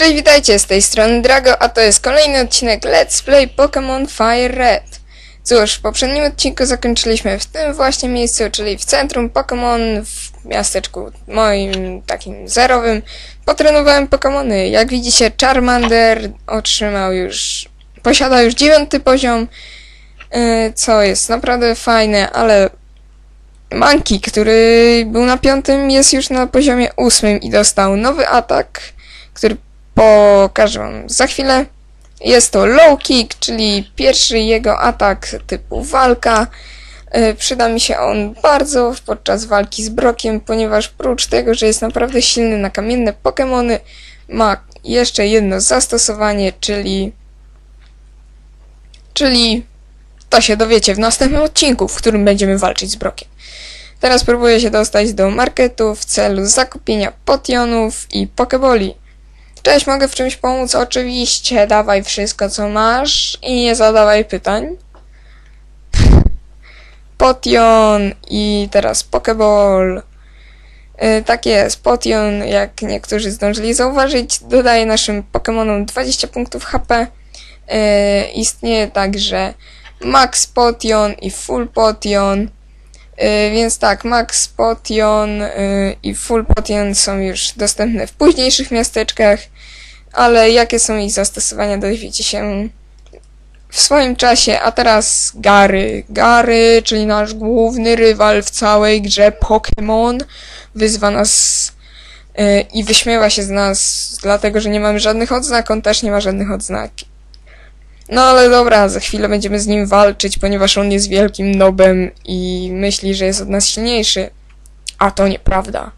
Cześć, witajcie, z tej strony Drago, a to jest kolejny odcinek Let's Play Pokémon Fire Red. Cóż, w poprzednim odcinku zakończyliśmy w tym właśnie miejscu, czyli w centrum Pokémon w miasteczku moim takim zerowym. Potrenowałem Pokémony. Jak widzicie, Charmander otrzymał już, posiada już dziewiąty poziom, yy, co jest naprawdę fajne, ale Monkey, który był na piątym, jest już na poziomie ósmym i dostał nowy atak, który pokażę wam za chwilę. Jest to low kick, czyli pierwszy jego atak typu walka. Yy, Przyda mi się on bardzo podczas walki z Brokiem, ponieważ prócz tego, że jest naprawdę silny na kamienne Pokémony, ma jeszcze jedno zastosowanie, czyli czyli to się dowiecie w następnym odcinku, w którym będziemy walczyć z Brokiem. Teraz próbuję się dostać do marketu w celu zakupienia potionów i pokeboli. Cześć, mogę w czymś pomóc? Oczywiście, dawaj wszystko co masz i nie zadawaj pytań. Potion i teraz pokeball. Yy, tak jest, Potion, jak niektórzy zdążyli zauważyć, dodaje naszym Pokémonom 20 punktów HP. Yy, istnieje także Max Potion i Full Potion. Yy, więc tak, Max Potion yy, i Full Potion są już dostępne w późniejszych miasteczkach, ale jakie są ich zastosowania dowiecie się w swoim czasie. A teraz Gary. Gary, czyli nasz główny rywal w całej grze Pokémon, wyzwa nas yy, i wyśmiewa się z nas, dlatego że nie mamy żadnych odznak, on też nie ma żadnych odznak. No ale dobra, za chwilę będziemy z nim walczyć, ponieważ on jest wielkim nobem i myśli, że jest od nas silniejszy. A to nieprawda.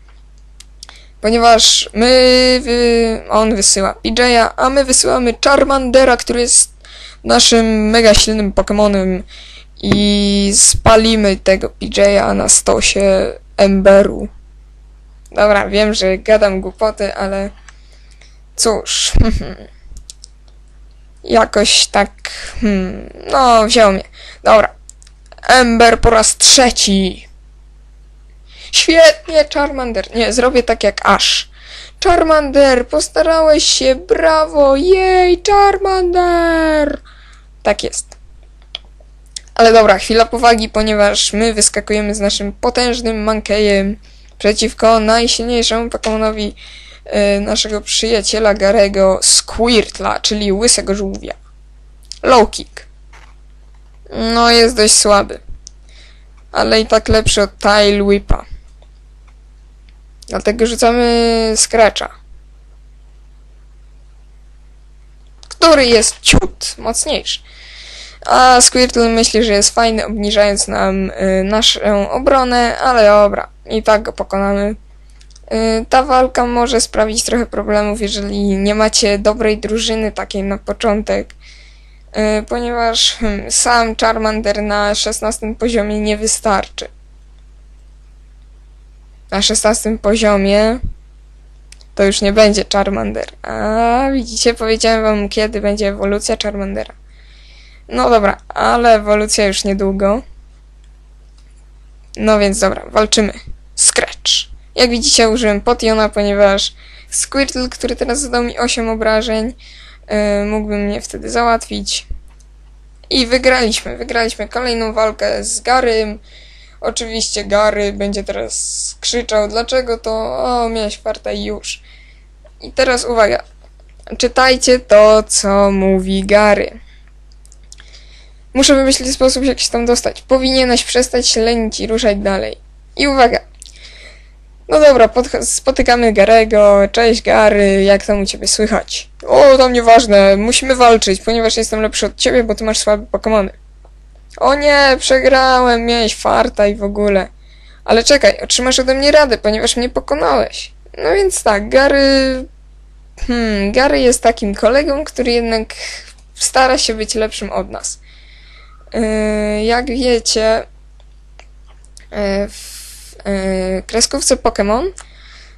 Ponieważ my, wy, on wysyła PJ'a, a my wysyłamy Charmandera, który jest naszym mega silnym Pokemonem i spalimy tego PJ'a na stosie Emberu. Dobra, wiem, że gadam głupoty, ale cóż... jakoś tak. Hmm, no, wziął mnie. Dobra. Ember po raz trzeci. Świetnie, Charmander. Nie, zrobię tak jak Ash. Charmander, postarałeś się, brawo, jej, Charmander! Tak jest. Ale dobra, chwila powagi, ponieważ my wyskakujemy z naszym potężnym Mankejem przeciwko najsilniejszemu Pokemonowi naszego przyjaciela Garego Squirtla, czyli łysego żółwia. Low kick. No, jest dość słaby. Ale i tak lepszy od Tile Whipa. Dlatego rzucamy Scratcha. Który jest ciut mocniejszy. A Squirtle myśli, że jest fajny, obniżając nam y, naszą obronę, ale dobra, i tak go pokonamy. Y, ta walka może sprawić trochę problemów, jeżeli nie macie dobrej drużyny takiej na początek, y, ponieważ hmm, sam Charmander na 16 poziomie nie wystarczy. Na 16 poziomie to już nie będzie Charmander. A widzicie, powiedziałem wam kiedy będzie ewolucja Charmandera. No dobra, ale ewolucja już niedługo. No więc dobra, walczymy. Scratch. Jak widzicie, użyłem Potiona, ponieważ Squirtle, który teraz zadał mi 8 obrażeń, yy, mógłby mnie wtedy załatwić. I wygraliśmy. Wygraliśmy kolejną walkę z Garym. Oczywiście Gary będzie teraz krzyczał, dlaczego to, o, miałeś farta i już. I teraz uwaga. Czytajcie to, co mówi Gary. Muszę wymyślić sposób, jak się tam dostać. Powinieneś przestać się lenić i ruszać dalej. I uwaga. No dobra, spotykamy Garego. Cześć Gary, jak tam u ciebie słychać? O, to nieważne, musimy walczyć, ponieważ jestem lepszy od ciebie, bo ty masz słabe Pokémony. O nie, przegrałem, miałeś farta i w ogóle. Ale czekaj, otrzymasz ode mnie radę, ponieważ mnie pokonałeś. No więc tak, Gary... Hmm, Gary jest takim kolegą, który jednak stara się być lepszym od nas. Yy, jak wiecie, yy, w kreskówce Pokémon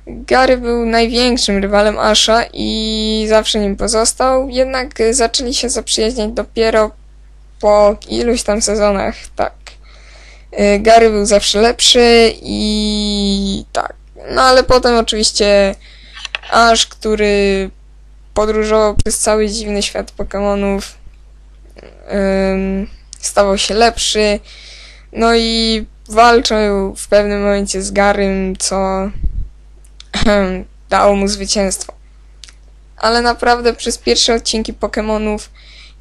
Gary był największym rywalem Asha i zawsze nim pozostał, jednak zaczęli się zaprzyjaźniać dopiero po iluś tam sezonach, tak. Gary był zawsze lepszy i tak. No ale potem oczywiście Ash, który podróżował przez cały dziwny świat Pokémonów. Stawał się lepszy. No i walczył w pewnym momencie z Garym, co dało mu zwycięstwo. Ale naprawdę przez pierwsze odcinki Pokémonów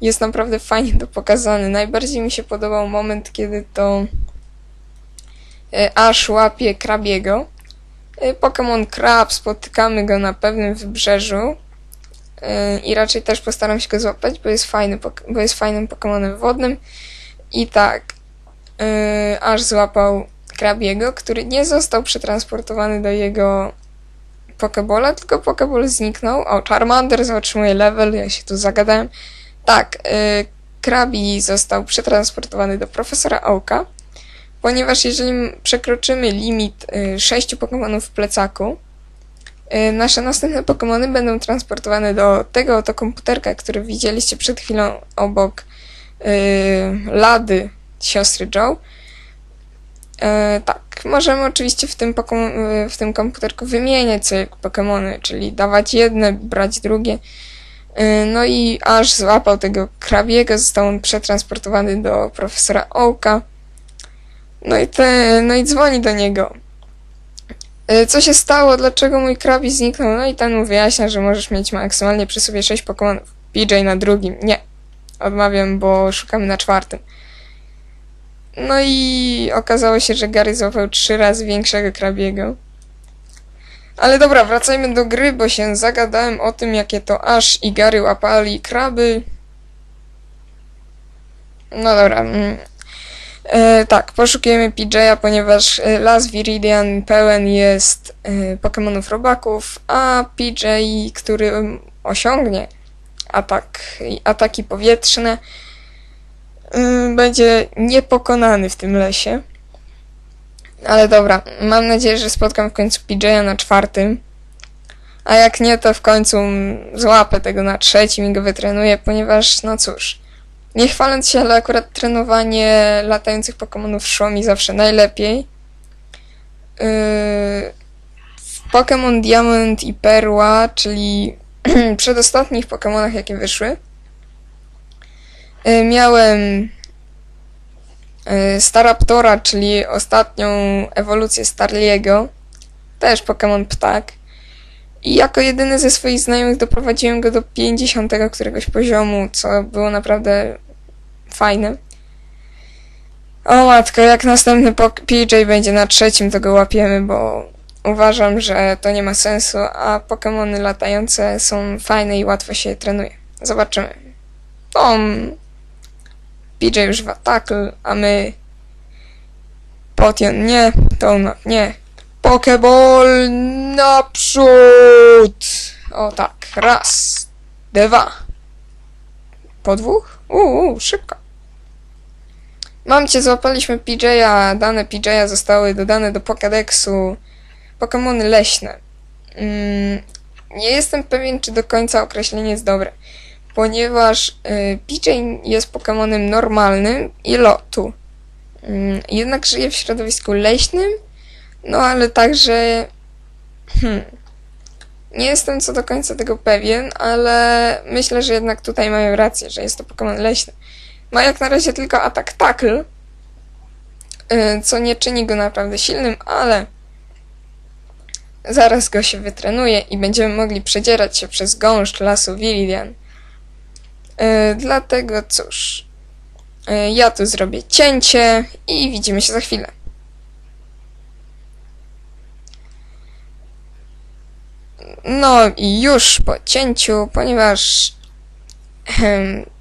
jest naprawdę fajnie to pokazane. Najbardziej mi się podobał moment, kiedy to e, Ash łapie Krabiego. E, Pokémon Krab, spotykamy go na pewnym wybrzeżu e, i raczej też postaram się go złapać, bo jest, fajny, bo jest fajnym Pokémonem wodnym. I tak, Ash złapał Krabiego, który nie został przetransportowany do jego Pokebola, tylko Pokeball zniknął. O, Charmander otrzymuje level, ja się tu zagadałem. Tak, y, Krabi został przetransportowany do profesora Oaka, ponieważ jeżeli przekroczymy limit y, 6 Pokémonów w plecaku, nasze następne Pokémony będą transportowane do tego oto komputerka, który widzieliście przed chwilą obok y, Lady siostry Joe. E, tak, możemy oczywiście w tym, e, w tym komputerku wymieniać sobie Pokémony, czyli dawać jedne, brać drugie. E, no i aż złapał tego krabiego, został on przetransportowany do profesora Ołka. No i, te, no i dzwoni do niego. E, co się stało? Dlaczego mój krabi zniknął? No i ten mu wyjaśnia, że możesz mieć maksymalnie przy sobie 6 Pokémonów. PJ na drugim. Nie. Odmawiam, bo szukamy na czwartym. No i okazało się, że Gary złapał trzy razy większego krabiego. Ale dobra, wracajmy do gry, bo się zagadałem o tym, jakie to Ash i Gary łapali kraby. No dobra. Mm. E, tak, poszukujemy PJ'a, ponieważ e, Las Viridian pełen jest e, Pokémonów robaków, a PJ, który osiągnie atak, ataki powietrzne, będzie niepokonany w tym lesie. Ale dobra, mam nadzieję, że spotkam w końcu PJ'a na czwartym. A jak nie, to w końcu złapę tego na trzecim i go wytrenuję, ponieważ, no cóż, nie chwaląc się, ale akurat trenowanie latających Pokémonów szło mi zawsze najlepiej. Yy, w Pokémon Diamond i Perła, czyli przedostatnich Pokémonach, jakie wyszły, miałem y, Staraptora, czyli ostatnią ewolucję Starliego, też Pokémon Ptak. I jako jedyny ze swoich znajomych doprowadziłem go do 50 któregoś poziomu, co było naprawdę fajne. O matko, jak następny PJ będzie na trzecim, to go łapiemy, bo uważam, że to nie ma sensu, a Pokémony latające są fajne i łatwo się je trenuje. Zobaczymy. Tom PJ używa tackle, a my... Potion nie, Donut nie. Pokeball naprzód! O tak, raz, dwa. Po dwóch? Uuu, szybko. Mam cię, złapaliśmy PJ'a, dane PJ'a zostały dodane do Pokédexu. Pokémony leśne. Mm, nie jestem pewien, czy do końca określenie jest dobre ponieważ y, PJ jest Pokemonem normalnym i lotu. Mm, jednak żyje w środowisku leśnym, no ale także. Hmm, nie jestem co do końca tego pewien, ale myślę, że jednak tutaj mają rację, że jest to Pokémon leśny. Ma jak na razie tylko atak tackle, y, co nie czyni go naprawdę silnym, ale zaraz go się wytrenuje i będziemy mogli przedzierać się przez gąszcz lasu Viridian. E, dlatego cóż, e, ja tu zrobię cięcie i widzimy się za chwilę. No i już po cięciu, ponieważ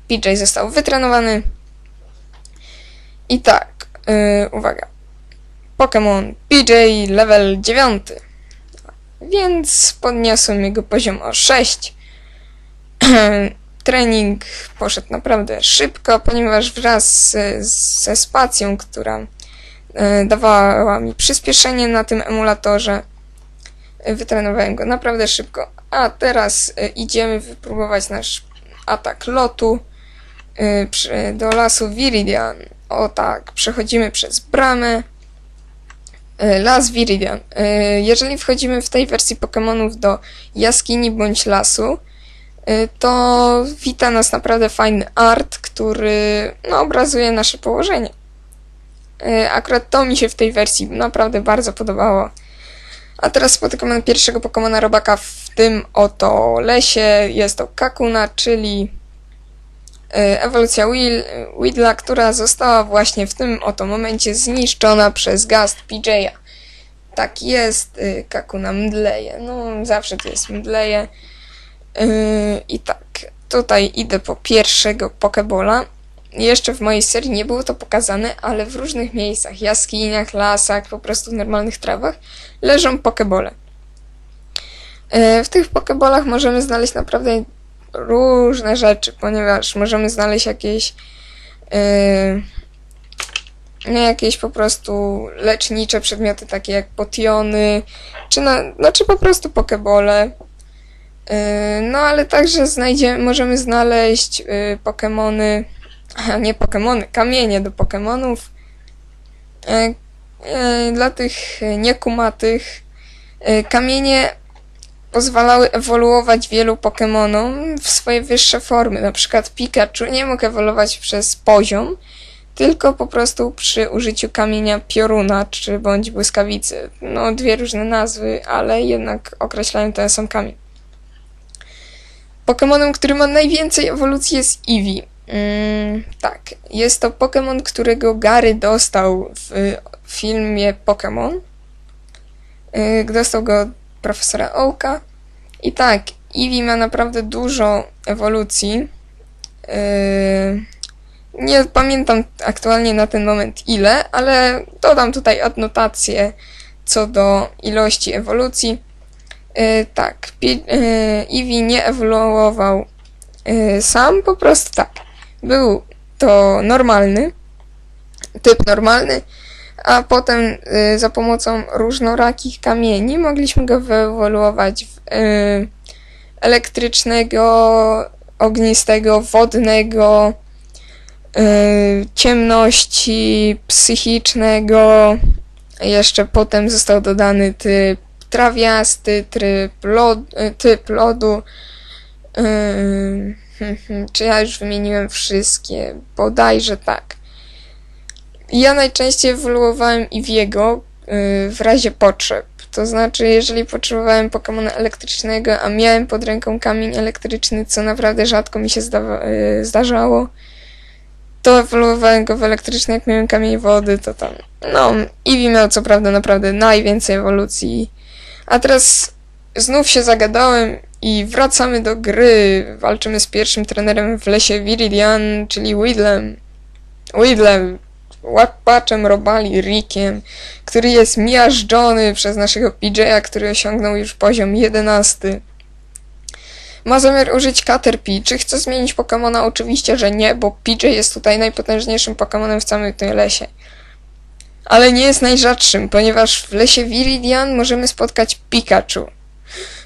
PJ został wytrenowany. I tak, yy, uwaga. Pokémon PJ level 9. Więc podniosłem jego poziom o 6. trening poszedł naprawdę szybko, ponieważ wraz ze spacją, która e, dawała mi przyspieszenie na tym emulatorze, e, wytrenowałem go naprawdę szybko. A teraz e, idziemy wypróbować nasz atak lotu do lasu Viridian. O tak, przechodzimy przez bramę. Las Viridian. Jeżeli wchodzimy w tej wersji Pokémonów do jaskini bądź lasu, to wita nas naprawdę fajny art, który no, obrazuje nasze położenie. Y, akurat to mi się w tej wersji naprawdę bardzo podobało. A teraz spotykamy pierwszego Pokemona robaka w tym oto lesie. Jest to Kakuna, czyli y, ewolucja Will, Widla, która została właśnie w tym oto momencie zniszczona przez Gast PJ'a. Tak jest, y, Kakuna mdleje. No, zawsze to jest mdleje. I tak, tutaj idę po pierwszego Pokebola. Jeszcze w mojej serii nie było to pokazane, ale w różnych miejscach, jaskiniach, lasach, po prostu w normalnych trawach, leżą pokebole. E, w tych pokebolach możemy znaleźć naprawdę różne rzeczy, ponieważ możemy znaleźć jakieś nie jakieś po prostu lecznicze przedmioty takie jak potiony, czy, na, znaczy po prostu pokebole. E, no ale także możemy znaleźć y, pokemony nie Pokémony, kamienie do Pokémonów. E, dla tych niekumatych kamienie pozwalały ewoluować wielu Pokémonom w swoje wyższe formy. Na przykład Pikachu nie mógł ewoluować przez poziom, tylko po prostu przy użyciu kamienia pioruna czy bądź błyskawicy. No, dwie różne nazwy, ale jednak określają ten sam kamień. Pokémonem, który ma najwięcej ewolucji jest Eevee. Mm, tak, jest to Pokémon, którego Gary dostał w filmie Pokémon. Yy, dostał go od profesora Oaka. I tak, Eevee ma naprawdę dużo ewolucji. Yy, nie pamiętam aktualnie na ten moment ile, ale dodam tutaj adnotację co do ilości ewolucji. Yy, tak, Eevee nie ewoluował sam, po prostu tak. Był to normalny, typ normalny, a potem y, za pomocą różnorakich kamieni mogliśmy go wyewoluować w elektrycznego, ognistego, wodnego, ciemności, psychicznego. Jeszcze potem został dodany typ trawiasty, typ, lod, typ lodu. Czy ja już wymieniłem wszystkie? Bodajże tak. Ja najczęściej ewoluowałem Iwiego yy, w razie potrzeb. To znaczy, jeżeli potrzebowałem Pokemona elektrycznego, a miałem pod ręką kamień elektryczny, co naprawdę rzadko mi się yy, zdarzało, to ewoluowałem go w elektryczny, jak miałem kamień wody, to tam... No, Eevee miał co prawda naprawdę najwięcej ewolucji. A teraz znów się zagadałem i wracamy do gry. Walczymy z pierwszym trenerem w lesie Viridian, czyli Widlem. Widlem, łapaczem robali Rickiem, który jest miażdżony przez naszego PJ'a, który osiągnął już poziom 11. Ma zamiar użyć Caterpie. Czy chce zmienić Pokemona? Oczywiście, że nie, bo PJ jest tutaj najpotężniejszym Pokemonem w całym tym lesie. Ale nie jest najrzadszym, ponieważ w lesie Viridian możemy spotkać Pikachu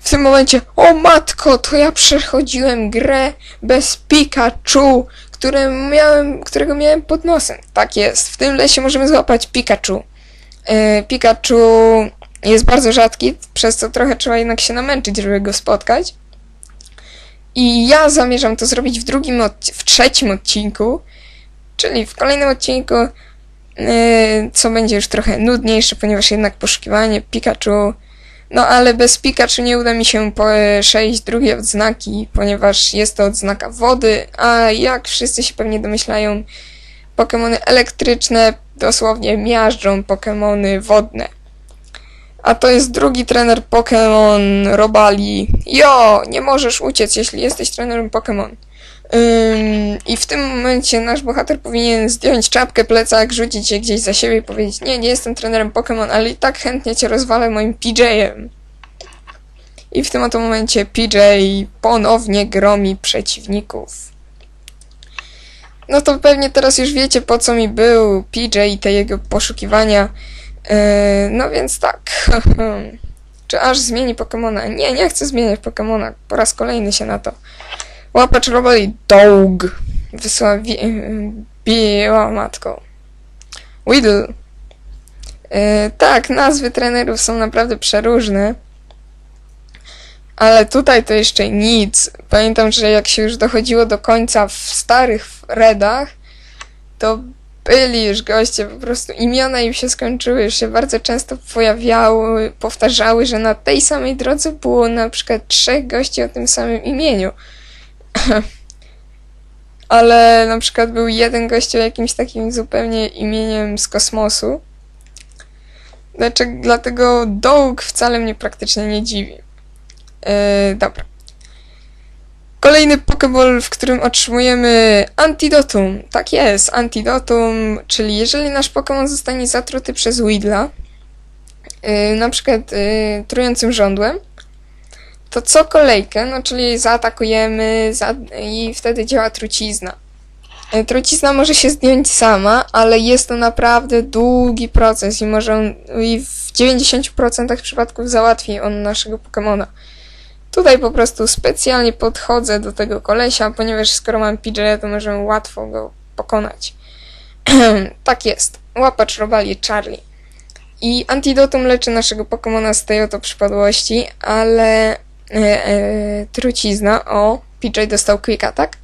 w tym momencie, o matko, to ja przechodziłem grę bez Pikachu, które miałem, którego miałem pod nosem. Tak jest, w tym lesie możemy złapać Pikachu. Yy, Pikachu jest bardzo rzadki, przez co trochę trzeba jednak się namęczyć, żeby go spotkać. I ja zamierzam to zrobić w drugim, w trzecim odcinku, czyli w kolejnym odcinku, co będzie już trochę nudniejsze, ponieważ jednak poszukiwanie Pikachu no ale bez Pikachu nie uda mi się przejść drugie odznaki, ponieważ jest to odznaka wody, a jak wszyscy się pewnie domyślają, Pokémony elektryczne dosłownie miażdżą Pokémony wodne. A to jest drugi trener Pokémon Robali. Jo, nie możesz uciec, jeśli jesteś trenerem Pokémon. I w tym momencie nasz bohater powinien zdjąć czapkę, plecak, rzucić je gdzieś za siebie i powiedzieć nie, nie jestem trenerem Pokémon, ale i tak chętnie cię rozwalę moim PJ-em. I w tym oto momencie PJ ponownie gromi przeciwników. No to pewnie teraz już wiecie po co mi był PJ i te jego poszukiwania. Yy, no więc tak. Czy aż zmieni Pokémona? Nie, nie chcę zmieniać Pokémona. Po raz kolejny się na to Łapacz robali dog. Wysłała biała matką. Whittle. Yy, tak, nazwy trenerów są naprawdę przeróżne. Ale tutaj to jeszcze nic. Pamiętam, że jak się już dochodziło do końca w starych redach, to byli już goście, po prostu imiona im się skończyły, już się bardzo często pojawiały, powtarzały, że na tej samej drodze było na przykład trzech gości o tym samym imieniu. Ale na przykład był jeden gość o jakimś takim zupełnie imieniem z kosmosu. Dlaczego, dlatego Dołg wcale mnie praktycznie nie dziwi. Yy, dobra. Kolejny Pokéball, w którym otrzymujemy Antidotum. Tak jest, Antidotum, czyli jeżeli nasz Pokémon zostanie zatruty przez Weedla, yy, na przykład yy, trującym żądłem, to co kolejkę, no czyli zaatakujemy za, i wtedy działa trucizna. Yy, trucizna może się zdjąć sama, ale jest to naprawdę długi proces i może i w 90% przypadków załatwi on naszego Pokémona. Tutaj po prostu specjalnie podchodzę do tego kolesia, ponieważ skoro mam PJ, to możemy łatwo go pokonać. tak jest. Łapacz robali Charlie. I antidotum leczy naszego Pokemona z tej oto przypadłości, ale e, e, trucizna, o, PJ dostał Quick Attack.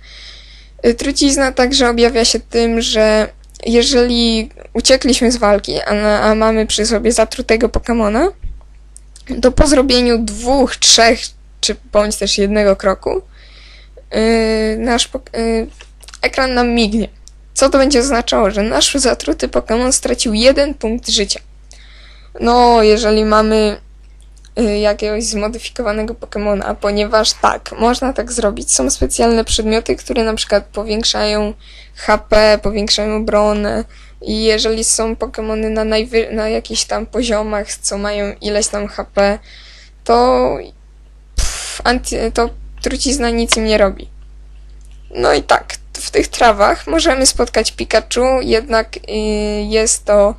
E, trucizna także objawia się tym, że jeżeli uciekliśmy z walki, a, na, a mamy przy sobie zatrutego Pokemona, to po zrobieniu dwóch, trzech czy bądź też jednego kroku, yy, nasz yy, ekran nam mignie. Co to będzie oznaczało? Że nasz zatruty Pokémon stracił jeden punkt życia. No, jeżeli mamy jakiegoś zmodyfikowanego Pokémona, ponieważ tak, można tak zrobić. Są specjalne przedmioty, które na przykład powiększają HP, powiększają obronę i jeżeli są Pokémony na, najwy- na jakichś tam poziomach, co mają ileś tam HP, to anty, to trucizna nic im nie robi. No i tak, w tych trawach możemy spotkać Pikachu, jednak yy, jest to...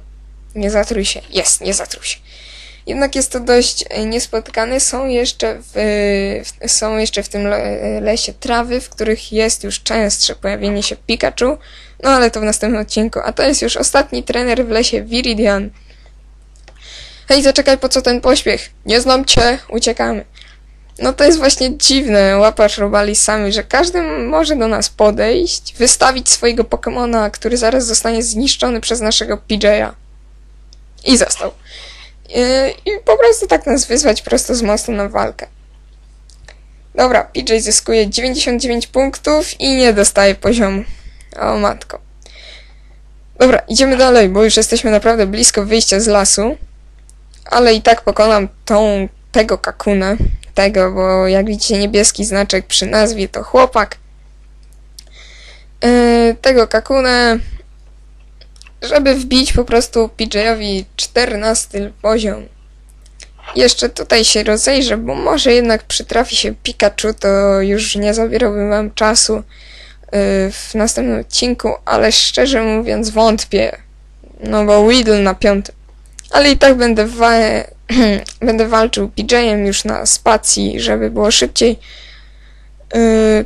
Nie zatruj się. Jest, nie zatruj się. Jednak jest to dość y, niespotkane. Są jeszcze w, w, są jeszcze w tym lesie trawy, w których jest już częstsze pojawienie się Pikachu. No ale to w następnym odcinku. A to jest już ostatni trener w lesie Viridian. Hej, zaczekaj, po co ten pośpiech? Nie znam cię, uciekamy. No to jest właśnie dziwne, łapacz robali sami, że każdy może do nas podejść, wystawić swojego Pokemona, który zaraz zostanie zniszczony przez naszego PJ'a. I został. I, I po prostu tak nas wyzwać prosto z mostu na walkę. Dobra, PJ zyskuje 99 punktów i nie dostaje poziomu. O matko. Dobra, idziemy dalej, bo już jesteśmy naprawdę blisko wyjścia z lasu. Ale i tak pokonam tą, tego kakunę tego, bo jak widzicie niebieski znaczek przy nazwie to chłopak. Yy, tego Kakune, żeby wbić po prostu PJ-owi 14 poziom. Jeszcze tutaj się rozejrzę, bo może jednak przytrafi się Pikachu, to już nie zabierałbym wam czasu yy, w następnym odcinku, ale szczerze mówiąc wątpię. No bo Weedle na piątym. Ale i tak będę wa będę walczył PJ-em już na spacji, żeby było szybciej, yy,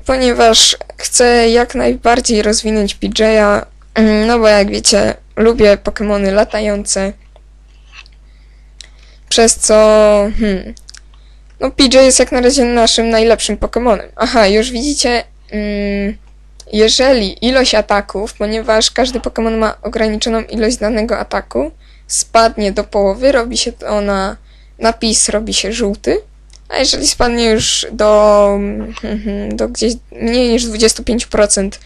ponieważ chcę jak najbardziej rozwinąć PJ-a, no bo jak wiecie, lubię Pokémony latające, przez co, hmm, no PJ jest jak na razie naszym najlepszym Pokémonem. Aha, już widzicie, yy, jeżeli ilość ataków, ponieważ każdy Pokémon ma ograniczoną ilość danego ataku, spadnie do połowy, robi się to na napis robi się żółty, a jeżeli spadnie już do, mhm, do gdzieś mniej niż 25%, y,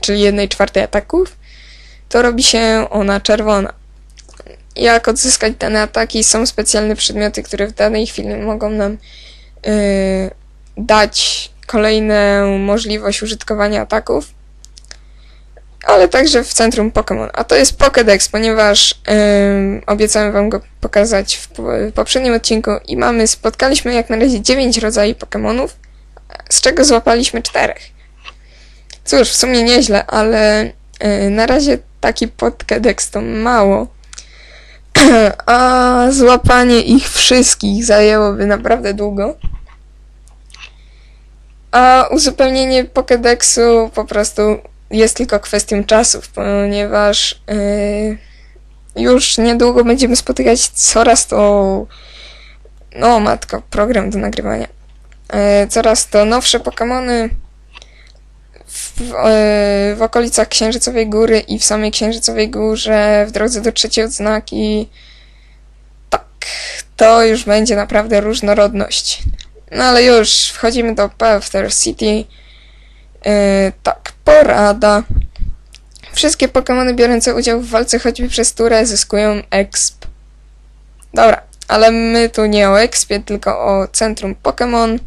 czyli 1 czwartej ataków, to robi się ona czerwona. Jak odzyskać dane ataki? Są specjalne przedmioty, które w danej chwili mogą nam yy, dać kolejną możliwość użytkowania ataków ale także w centrum Pokémon. A to jest Pokédex, ponieważ yy, obiecałem wam go pokazać w, w, poprzednim odcinku i mamy, spotkaliśmy jak na razie 9 rodzajów Pokémonów, z czego złapaliśmy czterech. Cóż, w sumie nieźle, ale yy, na razie taki Pokédex to mało. A złapanie ich wszystkich zajęłoby naprawdę długo. A uzupełnienie Pokédexu po prostu jest tylko kwestią czasów, ponieważ yy, już niedługo będziemy spotykać coraz to. No, matko, program do nagrywania. e, coraz to nowsze Pokémony w, e, w okolicach Księżycowej Góry i w samej Księżycowej Górze w drodze do trzeciej odznaki. Tak, to już będzie naprawdę różnorodność. No ale już wchodzimy do Pewter City. E, tak, porada. Wszystkie Pokémony biorące udział w walce choćby przez turę zyskują exp. Dobra, ale my tu nie o expie, tylko o centrum Pokémon.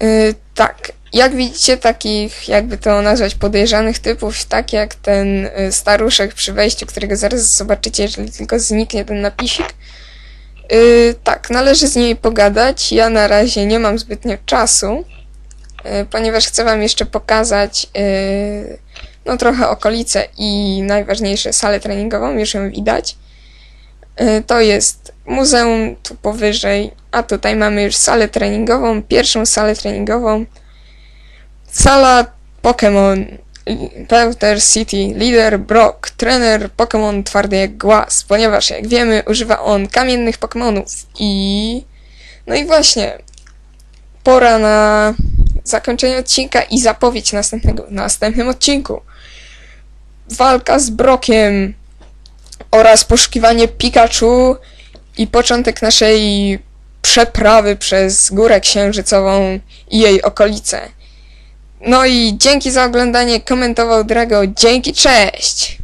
Yy, tak, jak widzicie takich, jakby to nazwać, podejrzanych typów, tak jak ten y, staruszek przy wejściu, którego zaraz zobaczycie, jeżeli tylko zniknie ten napisik. Yy, tak, należy z nimi pogadać. Ja na razie nie mam zbytnio czasu, yy, ponieważ chcę wam jeszcze pokazać yy, no trochę okolice i najważniejsze salę treningową, już ją widać. Y, To jest muzeum tu powyżej, a tutaj mamy już salę treningową, pierwszą salę treningową. Sala Pokémon Pewter City, lider Brock, trener Pokémon twardy jak głaz, ponieważ jak wiemy używa on kamiennych Pokémonów i... No i właśnie, pora na zakończenie odcinka i zapowiedź następnego w następnym odcinku. Walka z Brokiem oraz poszukiwanie Pikachu i początek naszej przeprawy przez Górę Księżycową i jej okolice. No i dzięki za oglądanie, komentował Drago. Dzięki, cześć!